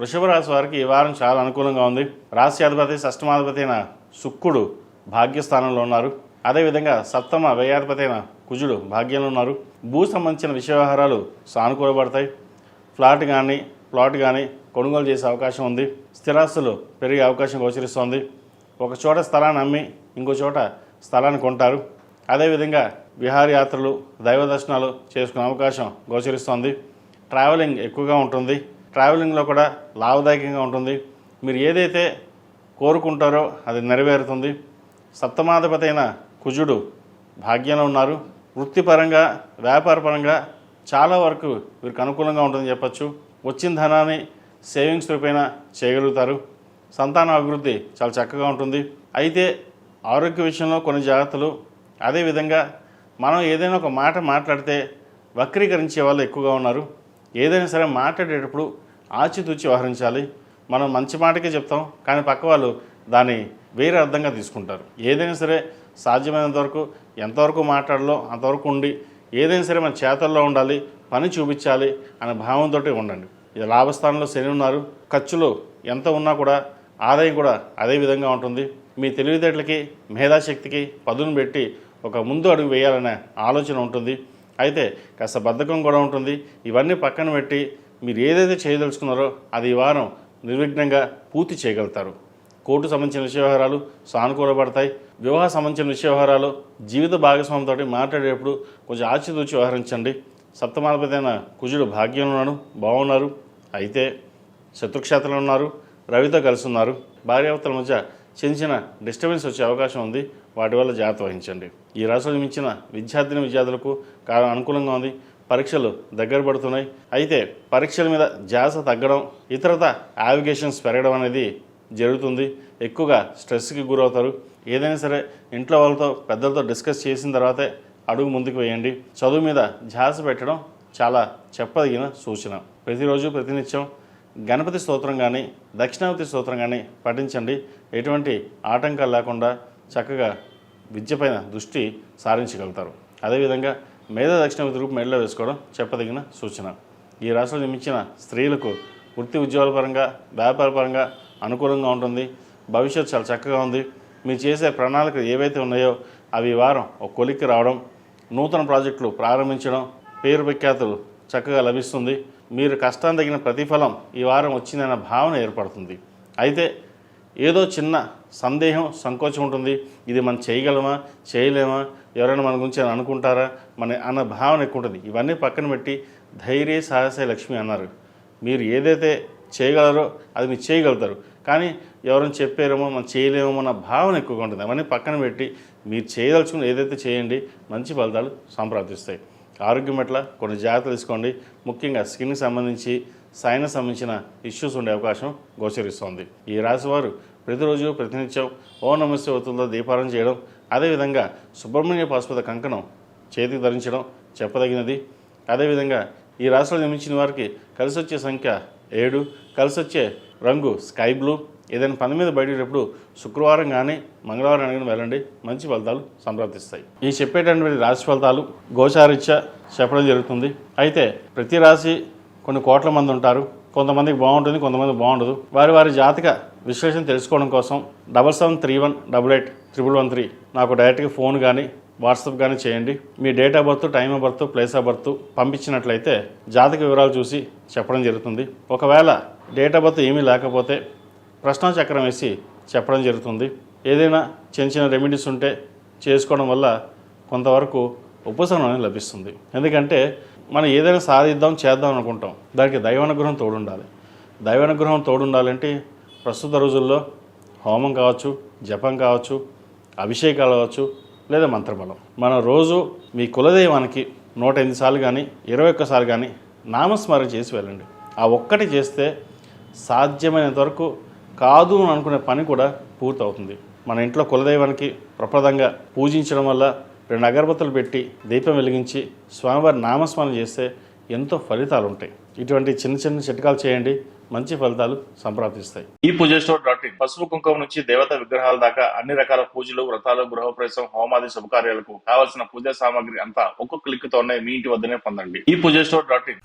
వృషభ రాశి వారికి ఈ వారం చాలా అనుకూలంగా ఉంది. రాశి అధిపతి షష్టమాధిపతి అయిన శుక్రుడు భాగ్యస్థానంలో ఉన్నారు. అదేవిధంగా సప్తమ వ్యయాధిపతి అయిన కుజుడు భాగ్యంలో ఉన్నారు. భూ సంబంధించిన విషయ వ్యవహారాలు సానుకూలపడతాయి. ఫ్లాట్ కానీ ప్లాట్ కానీ కొనుగోలు చేసే అవకాశం ఉంది. స్థిరాస్తులు పెరిగే అవకాశం గోచరిస్తోంది. ఒక చోట స్థలాన్ని అమ్మి ఇంకో చోట స్థలాన్ని కొంటారు. అదేవిధంగా విహారయాత్రలు దైవ దర్శనాలు చేసుకునే అవకాశం గోచరిస్తోంది. ట్రావెలింగ్ ఎక్కువగా ఉంటుంది. ట్రావెలింగ్లో కూడా లాభదాయకంగా ఉంటుంది. మీరు ఏదైతే కోరుకుంటారో అది నెరవేరుతుంది. సప్తమాధిపతి అయిన కుజుడు భాగ్యంలో ఉన్నారు. వృత్తిపరంగా వ్యాపారపరంగా చాలా వరకు వీరికి అనుకూలంగా ఉంటుందని చెప్పచ్చు. వచ్చిన ధనాన్ని సేవింగ్స్ రూపైన చేయగలుగుతారు. సంతాన అభివృద్ధి చాలా చక్కగా ఉంటుంది. అయితే ఆరోగ్య విషయంలో కొన్ని జాగ్రత్తలు. అదేవిధంగా మనం ఏదైనా ఒక మాట మాట్లాడితే వక్రీకరించే వాళ్ళు ఎక్కువగా ఉన్నారు. ఏదైనా సరే మాట్లాడేటప్పుడు ఆచితూచి వ్యవహరించాలి. మనం మంచి మాటకే చెప్తాం కానీ పక్క వాళ్ళు దాన్ని వేరే అర్థంగా తీసుకుంటారు. ఏదైనా సరే సాధ్యమైనంత వరకు ఎంతవరకు మాట్లాడాలో అంతవరకు ఉండి ఏదైనా సరే మన చేతల్లో ఉండాలి పని చూపించాలి అనే భావంతో ఉండండి. ఇది లాభస్థానంలో శని ఉన్నారు ఖర్చులు ఎంత ఉన్నా కూడా ఆదాయం కూడా అదే విధంగా ఉంటుంది. మీ తెలివితేటలకి మేధాశక్తికి పదును పెట్టి ఒక ముందు అడుగు వేయాలనే ఆలోచన ఉంటుంది. అయితే కాస్త బద్ధకం కూడా ఉంటుంది. ఇవన్నీ పక్కన పెట్టి మీరు ఏదైతే చేయదలుచుకున్నారో అది ఈ వారం నిర్విఘ్నంగా పూర్తి చేయగలుగుతారు. కోర్టు సంబంధించిన విషయ వ్యవహారాలు సానుకూలపడతాయి. వివాహ సంబంధించిన విషయ వ్యవహారాలు జీవిత భాగస్వామితో మాట్లాడేటప్పుడు కొంచెం ఆచితూచి వ్యవహరించండి. సప్తమాధిపతైన అయిన కుజుడు భాగ్యంలో ఉన్నాడు బాగున్నారు అయితే శత్రుక్షేత్రంలో ఉన్నారు. రవితో కలిసి ఉన్నారు. భార్యాభర్తల మధ్య చిన్న చిన్న డిస్టర్బెన్స్ వచ్చే అవకాశం ఉంది. వాటి వల్ల జాగ్రత్త వహించండి. ఈ రాశులు మించిన విద్యార్థిని విద్యార్థులకు కాలం అనుకూలంగా ఉంది. పరీక్షలు దగ్గర పడుతున్నాయి. అయితే పరీక్షల మీద జాస తగ్గడం ఇతరత యావిగేషన్స్ పెరగడం అనేది జరుగుతుంది. ఎక్కువగా స్ట్రెస్కి గురవుతారు. ఏదైనా సరే ఇంట్లో వాళ్ళతో పెద్దలతో డిస్కస్ చేసిన తర్వాతే అడుగు ముందుకు వేయండి. చదువు మీద ధ్యాస పెట్టడం చాలా చెప్పదగిన సూచన. ప్రతిరోజు ప్రతినిత్యం గణపతి స్తోత్రం కానీ దక్షిణావతి స్తోత్రం కానీ పఠించండి. ఎటువంటి ఆటంకాలు లేకుండా చక్కగా విద్యపైన దృష్టి సారించగలుగుతారు. అదేవిధంగా మేధ దక్షిణావతి రూపు మెడలో వేసుకోవడం చెప్పదగిన సూచన. ఈ రాశిలో నిర్మించిన స్త్రీలకు వృత్తి ఉద్యోగాల పరంగా వ్యాపార పరంగా అనుకూలంగా ఉంటుంది. భవిష్యత్తు చాలా చక్కగా ఉంది. మీరు చేసే ప్రణాళికలు ఏవైతే ఉన్నాయో అవి వారం ఒక కొలిక్కి రావడం నూతన ప్రాజెక్టులు ప్రారంభించడం పేరు ప్రఖ్యాతులు చక్కగా లభిస్తుంది. మీరు కష్టం తగిన ప్రతిఫలం ఈ వారం వచ్చిందన్న భావన ఏర్పడుతుంది. అయితే ఏదో చిన్న సందేహం సంకోచం ఉంటుంది. ఇది మనం చేయగలమా? చేయలేమా? ఎవరైనా మన గురించి అని అనుకుంటారా? మన అన్న భావన ఎక్కువ ఉంటుంది. ఇవన్నీ పక్కన పెట్టి ధైర్య సాహసే లక్ష్మి అన్నారు. మీరు ఏదైతే చేయగలరో అది మీరు చేయగలుగుతారు. కానీ ఎవరైనా చెప్పారేమో మనం చేయలేమో అన్న భావన ఎక్కువగా ఉంటుంది. అవన్నీ పక్కన పెట్టి మీరు చేయదలుచుకుని ఏదైతే చేయండి మంచి ఫలితాలు సంప్రాప్తిస్తాయి. ఆరోగ్యం పట్ల కొన్ని జాగ్రత్తలు తీసుకోండి. ముఖ్యంగా స్కిన్కి సంబంధించి సైనస్ సంబంధించిన ఇష్యూస్ ఉండే అవకాశం గోచరిస్తోంది. ఈ రాశి వారు ప్రతిరోజు ప్రతినిత్యం ఓ నమస్తే ఒత్తులతో దీపారం చేయడం అదేవిధంగా సుబ్రహ్మణ్య పాశుపత కంకణం చేతికి ధరించడం చెప్పదగినది. అదేవిధంగా ఈ రాశిలో నిర్మించిన వారికి కలిసి వచ్చే సంఖ్య ఏడు కలిసి వచ్చే రంగు స్కై బ్లూ ఏదైనా పని మీద బయటప్పుడు శుక్రవారం కానీ మంగళవారం కానీ వెళ్ళండి. మంచి ఫలితాలు సంప్రాప్తిస్తాయి. ఈ చెప్పేటటువంటి రాశి ఫలితాలు గోచారీత్యా చెప్పడం జరుగుతుంది. అయితే ప్రతి రాశి కొన్ని కోట్ల మంది ఉంటారు. కొంతమందికి బాగుంటుంది కొంతమంది బాగుండదు. వారి వారి జాతక విశ్లేషణ తెలుసుకోవడం కోసం double seven three one double eight triple one three నాకు డైరెక్ట్గా ఫోన్ కానీ వాట్సాప్ కానీ చేయండి. మీ date of birth time of birth place of birth పంపించినట్లయితే జాతక వివరాలు చూసి చెప్పడం జరుగుతుంది. ఒకవేళ డేట్ ఆఫ్ బర్త్ ఏమీ లేకపోతే ప్రశ్నాచక్రం వేసి చెప్పడం జరుగుతుంది. ఏదైనా చిన్న చిన్న రెమెడీస్ ఉంటే చేసుకోవడం వల్ల కొంతవరకు ఉపశమనం అనేది లభిస్తుంది. ఎందుకంటే మనం ఏదైనా సాధిద్దాం చేద్దాం అనుకుంటాం. దానికి దైవానుగ్రహం తోడుండాలి. దైవానుగ్రహం తోడుండాలంటే ప్రస్తుత రోజుల్లో హోమం కావచ్చు జపం కావచ్చు అభిషేకాలు కావచ్చు లేదా మంత్రబలం. మనం రోజు మీ కులదైవానికి నూట ఎనిమిది సార్లు కానీ ఇరవై ఒక్కసార్లు కానీ నామస్మరణ చేసి వెళ్ళండి. ఆ ఒక్కటి చేస్తే సాధ్యమైనంత వరకు కాదు అని అనుకునే పని కూడా పూర్తవుతుంది. మన ఇంట్లో కులదైవానికి ప్రప్రదంగా పూజించడం వల్ల రెండు అగరబత్తులు పెట్టి దీపం వెలిగించి స్వామివారి నామస్మరణ చేస్తే ఎంతో ఫలితాలు ఉంటాయి ఇటువంటి చిన్న చిన్న చిట్కాలు చేయండి. మంచి ఫలితాలు సంప్రాప్తిస్తాయి. ఈ పూజ స్టోర్ డాట్ ఇన్ పసుపు కుంకుమ నుంచి దేవత విగ్రహాల దాకా అన్ని రకాల పూజలు వ్రతాలు గృహప్రవేశం హోమాది శుభకార్యాలకు కావలసిన పూజా సామాగ్రి అంతా ఒక్కొక్క క్లిక్ తోనే మీ ఇంటి వద్దనే పొందండి. ఈ పూజ స్టోర్ డాట్ ఇన్.